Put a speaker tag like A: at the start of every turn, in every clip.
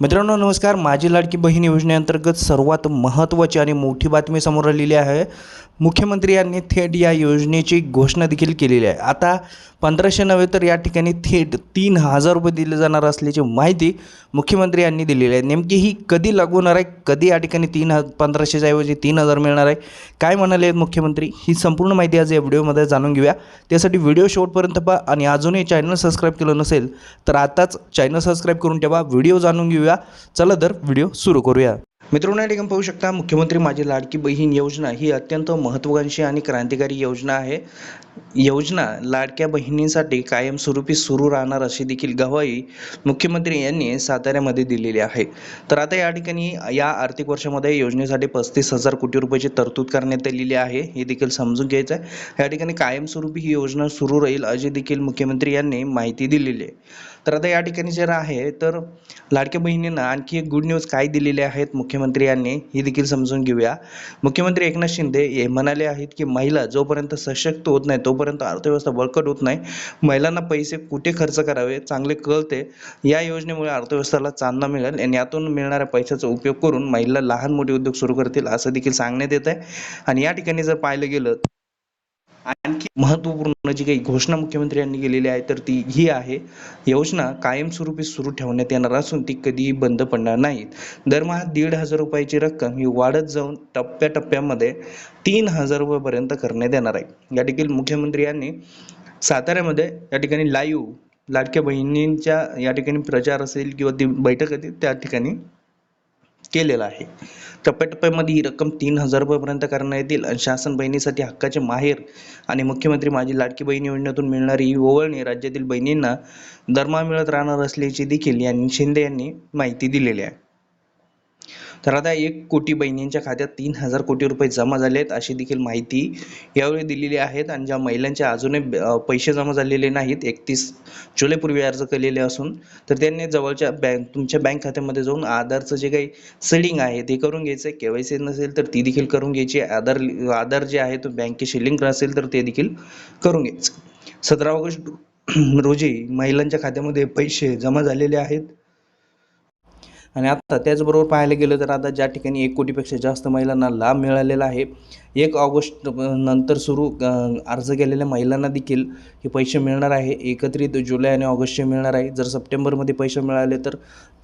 A: मित्रांनो नमस्कार. माझी लाडकी बहीण योजनेअंतर्गत सर्वात महत्त्वाची आणि मोठी बातमी समोर आलेली आहे. मुख्यमंत्री यांनी थेट या योजनेची घोषणा देखील केलेली आहे. आता पंधराशे नव्हे तर या ठिकाणी थेट तीन हजार रुपये दिले जाणार असल्याची माहिती मुख्यमंत्री यांनी दिलेली आहे. नेमकी ही कधी लागू होणार आहे? कधी या ठिकाणी तीन ह पंधराशेच्या ऐवजी तीन हजार मिळणार आहे? काय म्हणाले आहेत मुख्यमंत्री? ही संपूर्ण माहिती आज या व्हिडिओमध्ये जाणून घेऊया. त्यासाठी व्हिडिओ शेवटपर्यंत पहा आणि अजूनही चॅनल सबस्क्राईब केलं नसेल तर आताच चॅनल सबस्क्राईब करून ठेवा. व्हिडिओ जाणून घेऊया. चला तर व्हिडिओ सुरू करूया. मित्रांनो या ठिकाणी पाहू शकता मुख्यमंत्री माझी लाडकी बहीण योजना ही अत्यंत महत्त्वाकांक्षी आणि क्रांतिकारी योजना आहे. योजना लाडक्या बहिणींसाठी कायमस्वरूपी सुरू राहणार अशी देखील गवाही मुख्यमंत्री यांनी साताऱ्यामध्ये दिलेली आहे. तर आता या ठिकाणी या आर्थिक वर्षामध्ये योजनेसाठी पस्तीस हजार कोटी रुपयाची तरतूद करण्यात आलेली आहे हे देखील समजून घ्यायचं आहे. या ठिकाणी कायमस्वरूपी ही योजना सुरू राहील अशी देखील मुख्यमंत्री यांनी माहिती दिलेली आहे. तर आता या ठिकाणी जर आहे तर लाडक्या बहिणींना आणखी एक गुड न्यूज काय दिलेले आहेत मुख्यमंत्री यांनी ही देखील समजून घेऊया. मुख्यमंत्री एकनाथ शिंदे हे म्हणाले आहेत की महिला जोपर्यंत सशक्त होत नाहीत तोपर्यंत अर्थव्यवस्था बळकट होत नाही. महिलांना पैसे कुठे खर्च करावे चांगले कळते. या योजनेमुळे अर्थव्यवस्थेला चालना मिळेल आणि यातून मिळणाऱ्या पैशाचा उपयोग करून महिला लहान मोठे उद्योग सुरू करतील असं देखील सांगण्यात येत आहे आणि या ठिकाणी जर पाहिलं गेलं आणखी महत्त्वपूर्ण जी काही घोषणा मुख्यमंत्री यांनी केलेली आहे तर ती ही आहे. योजना कायमस्वरूपी सुरू ठेवण्यात येणार असून ती कधीही बंद पडणार नाहीत. दरमहा दीड हजार रुपयाची रक्कम ही वाढत जाऊन टप्प्याटप्प्यामध्ये तीन हजार रुपयापर्यंत करण्यात येणार आहे. या ठिकाणी मुख्यमंत्री यांनी साताऱ्यामध्ये या ठिकाणी लाईव्ह लाडक्या बहिणींच्या या ठिकाणी प्रचार असेल किंवा ती बैठक असेल त्या ठिकाणी केलेला आहे. टप्प्याटप्प्यामध्ये ही रक्कम तीन हजार रुपयापर्यंत करण्यात येतील आणि शासन बहिणीसाठी हक्काचे माहेर आणि मुख्यमंत्री माझी लाडकी बहीण योजनेतून मिळणारी ही ओवळणी राज्यातील बहिणींना दरमहा मिळत राहणार असल्याची देखील यांनी शिंदे यांनी माहिती दिलेली आहे. तर आता एक कोटी बहिणींच्या खात्यात तीन हजार कोटी रुपये जमा झाले आहेत अशी देखील माहिती यावेळी दिलेली आहेत. आणि ज्या महिलांच्या अजूनही पैसे जमा झालेले नाहीत एकतीस जुलैपूर्वी अर्ज केलेले असून तर त्यांनी जवळच्या बँक तुमच्या बँक खात्यामध्ये जाऊन आधारचं जे काही सेलिंग आहे ते करून घ्यायचं आहे के वाय सी नसेल तर ती देखील करून घ्यायची. आधार आधार जे आहे तो बँकेशी लिंक असेल तर ते देखील करून घ्यायचं. सतरा ऑगस्ट रोजी महिलांच्या खात्यामध्ये पैसे जमा झालेले आहेत. आणि आता त्याचबरोबर पाहायला गेलं तर आता ज्या ठिकाणी एक कोटीपेक्षा जास्त महिलांना लाभ मिळालेला आहे एक ऑगस्ट नंतर सुरू अर्ज केलेल्या महिलांना देखील हे पैसे मिळणार आहे. एकत्रित जुलै आणि ऑगस्टचे मिळणार आहे. जर सप्टेंबरमध्ये पैसे मिळाले तर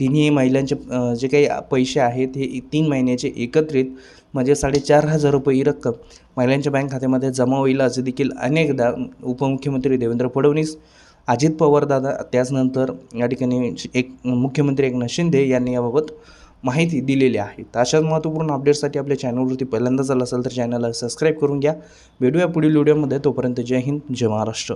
A: तिन्ही महिलांचे जे काही पैसे आहेत हे तीन महिन्याचे एकत्रित म्हणजे साडेचार हजार रुपये ही रक्कम महिलांच्या बँक खात्यामध्ये जमा होईल. असं देखील अनेकदा उपमुख्यमंत्री देवेंद्र फडणवीस अजित पवार दादा त्याचनंतर या ठिकाणी एक मुख्यमंत्री एकनाथ शिंदे यांनी याबाबत माहिती दिलेली आहे. तर अशाच महत्त्वपूर्ण अपडेटसाठी आपल्या चॅनलवरती पहिल्यांदाच आला असेल तर चॅनलला सबस्क्राईब करून घ्या. भेटूया पुढील व्हिडिओमध्ये तोपर्यंत जय हिंद जय महाराष्ट्र.